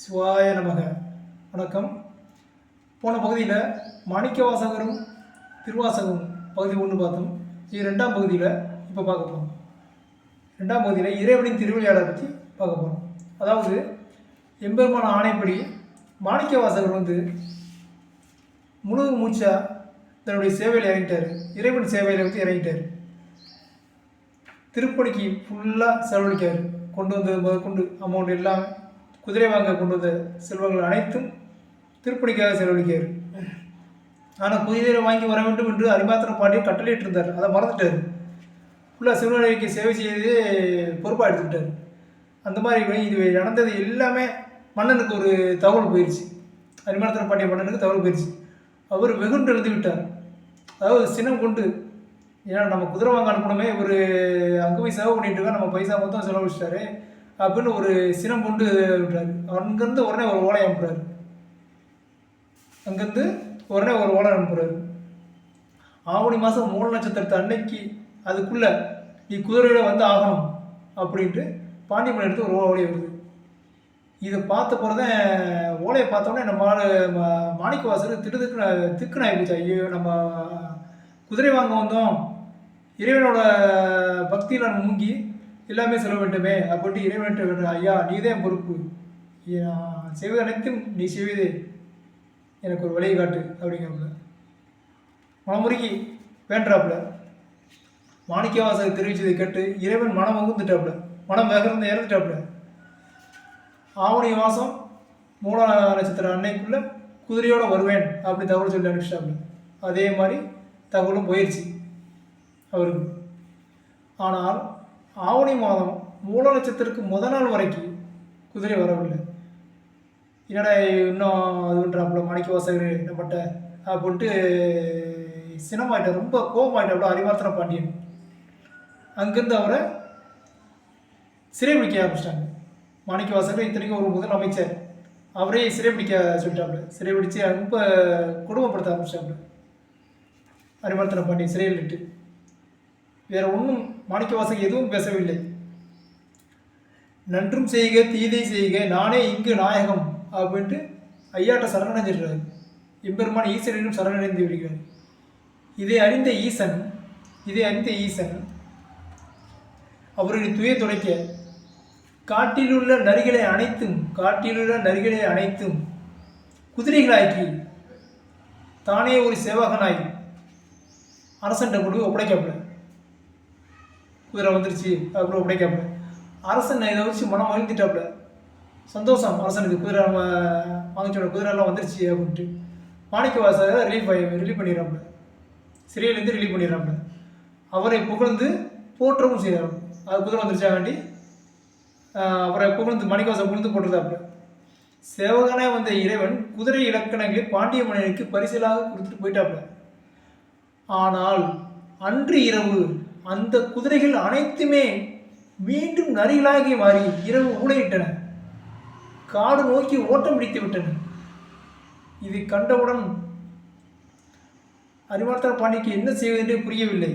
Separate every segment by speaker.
Speaker 1: சிவாய நமக. வணக்கம். போன பகுதியில் மாணிக்க வாசகரும் பகுதி ஒன்று பார்த்தோம். இது ரெண்டாம் பகுதியில் இப்போ பார்க்க போகிறோம் ரெண்டாம் பகுதியில் இறைவனின் திருவிளையாடலை பற்றி பார்க்க போகிறோம் அதாவது எம்பெருமான ஆணைப்படி மாணிக்க வாசகர் வந்து முழு மூச்சா தன்னுடைய சேவையில் இறங்கிட்டார். இறைவன் சேவையில் வந்து இறங்கிட்டார். திருப்பணிக்கு ஃபுல்லாக செலவழிக்கார். கொண்டு வந்தது முதற்கொண்டு அமௌண்ட் எல்லாமே குதிரை வாங்க கொண்டு வந்த செல்வங்கள் அனைத்தும் திருப்பணிக்காக செலவழிக்கிறார். ஆனால் குதிரை வாங்கி வர வேண்டும் என்று அரிமாத்திரம் பாண்டிய கட்டளையிட்டு இருந்தார் அதை மறந்துட்டார். ஃபுல்லாக சிவனடிக்கு சேவை செய்து பொறுப்பாக எடுத்துக்கிட்டார். அந்த மாதிரி இது நடந்தது எல்லாமே மன்னனுக்கு ஒரு தகவல் போயிடுச்சு அரிமாத்திரம் பாண்டிய மன்னனுக்கு தகவல் போயிடுச்சு அவர் வெகுண்டு எழுந்து விட்டார். அதாவது சினம் கொண்டு ஏன்னா நம்ம குதிரை வாங்க அனுப்பணுமே ஒரு அங்கு போய் செலவு பண்ணிட்டு இருக்கா நம்ம பைசா மொத்தம் செலவழிச்சிட்டாரு. அப்படின்னு ஒரு சினம் கொண்டு விடுறாரு அங்கேருந்து உடனே ஒரு ஓலை அனுப்புறாரு. அங்கேருந்து உடனே ஒரு ஓலை அனுப்புறாரு. ஆவணி மாதம் மூல நட்சத்திரத்தை அன்னைக்கு அதுக்குள்ள நீ குதிரையோட வந்து ஆகணும் அப்படின்ட்டு பாண்டியம்மன் எடுத்து ஒரு ஓலை வருது. இதை பார்த்த போகிறதான் ஓலையை பார்த்தோன்னே நம்ம மா ம- மாணிக்கவாசர் திட்டு திக்கு திக்குன்னு ஆகிப்போச்சு ஐயோ நம்ம குதிரை வாங்க வந்தோம். இறைவனோட பக்தியில் மூங்கி எல்லாமே சொல்ல வேண்டுமே. அப்படின்ட்டு இறைவன்கிட்ட வேண்டும் ஐயா என் பொறுப்பு. நான் செய்வது அனைத்தும் நீ செய்வதே. எனக்கு ஒரு வழியை காட்டு அப்படிங்கிறாப்புல. மனமுருகி வேண்டாப்புல. மாணிக்கவாசகர் தெரிவித்ததை கேட்டு இறைவன் மனம் உகுந்துட்டாப்புல மனம் மகிழ்ந்து இறந்துட்டாப்புல. ஆவணி மாதம் மூல நட்சத்திரம் அன்னைக்குள்ள குதிரையோடு வருவேன் அப்படி தகவல் சொல்லி அனுப்பிச்சிட்டாப்புல. அதே மாதிரி தகவலும் போயிடுச்சு அவருக்கு. ஆனால் ஆவணி மாதம் மூல நட்சத்திரத்துக்கு முத நாள் வரைக்கும் குதிரை வரவில்லை. என்னடா இன்னும் அதுன்றாப்புல மாணிக்க வாசகர் என்னப்பட்ட அப்படின்ட்டு சினமாயிட்டார் ரொம்ப கோபமாயிட்டாப்புல அறிவார்த்தன பாண்டியன். அங்கேருந்து அவரை சிறைபிடிக்க ஆரம்பிச்சிட்டாங்க. மாணிக்க வாசகர் இத்தனைக்கும் ஒரு முதல் அமைச்சர். அவரே சிறைபிடிக்க சொல்லிட்டாப்புல. சிறைபிடிச்சு ரொம்ப கொடுமைப்படுத்த ஆரம்பிச்சிட்டாப்புல. அறிவார்த்தன பாண்டியன் சிறையில் இட்டு வேற ஒன்றும் மாணிக்கவாசகம் எதுவும் பேசவில்லை. நன்றும் செய்க தீதை செய்க நானே இங்கு நாயகம் அப்படின்ட்டு ஐயாட்ட சரணடைஞ்சிடுறாரு. எம்பெருமான் ஈசனிடம் சரணடைந்து விடுகிறார். இதை அறிந்த ஈசன் இதை அறிந்த ஈசன் அவருடைய துய துடைக்க காட்டிலுள்ள நரிகளை அனைத்தும் காட்டிலுள்ள நரிகளை அனைத்தும் குதிரைகளாக்கி தானே ஒரு சேவகனாய் அரசன்ட்ட கொண்டு போய் குதிரை வந்துருச்சு அப்படின்னு ஒப்படைக்காப்புல அரசன் இதை வச்சு மனம் மகிழ்ந்துட்டாப்புல. சந்தோஷம் அரசனுக்கு குதிரை நம்ம வாங்கிச்சோட குதிரைலாம் வந்துருச்சு அப்படின்ட்டு. மாணிக்க வாசகரை ரிலீஃப் ஆகி ரிலீவ் பண்ணிடுறாப்புல. சிறையிலேருந்து ரிலீவ் பண்ணிடுறாப்புல. அவரை புகழ்ந்து போற்றவும் செய்கிறார். அது குதிரை வந்துருச்சா வேண்டி அவரை புகழ்ந்து மாணிக்கவாசம் புகழ்ந்து போட்டுருதாப்புல சேவகனாய் வந்த இறைவன் குதிரை இலக்கணங்களை பாண்டிய மன்னனுக்கு பரிசலாக கொடுத்துட்டு போயிட்டாப்புல. ஆனால் அன்று இரவு அந்த குதிரைகள் அனைத்துமே மீண்டும் நரிகளாகி மாறி இரவு ஊழையிட்டன காடு நோக்கி ஓட்டம் பிடித்து விட்டன. இதை கண்டவுடன் அறிவார்த்தன பாண்டிக்கு என்ன செய்வதென்றே புரியவில்லை.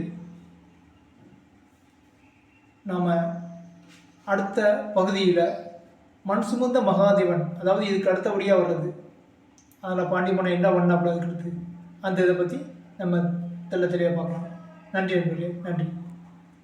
Speaker 1: நாம் அடுத்த பகுதியில் மண் சுமந்த மகாதேவன் அதாவது இதுக்கு அடுத்தபடியாக வர்றது. அதில் பாண்டிமனை என்ன பண்ண அப்படிங்கிறது அந்த இதை பற்றி நம்ம தெல்ல தெளிவாக பார்க்கலாம். நன்றி நண்பர்களே நன்றி.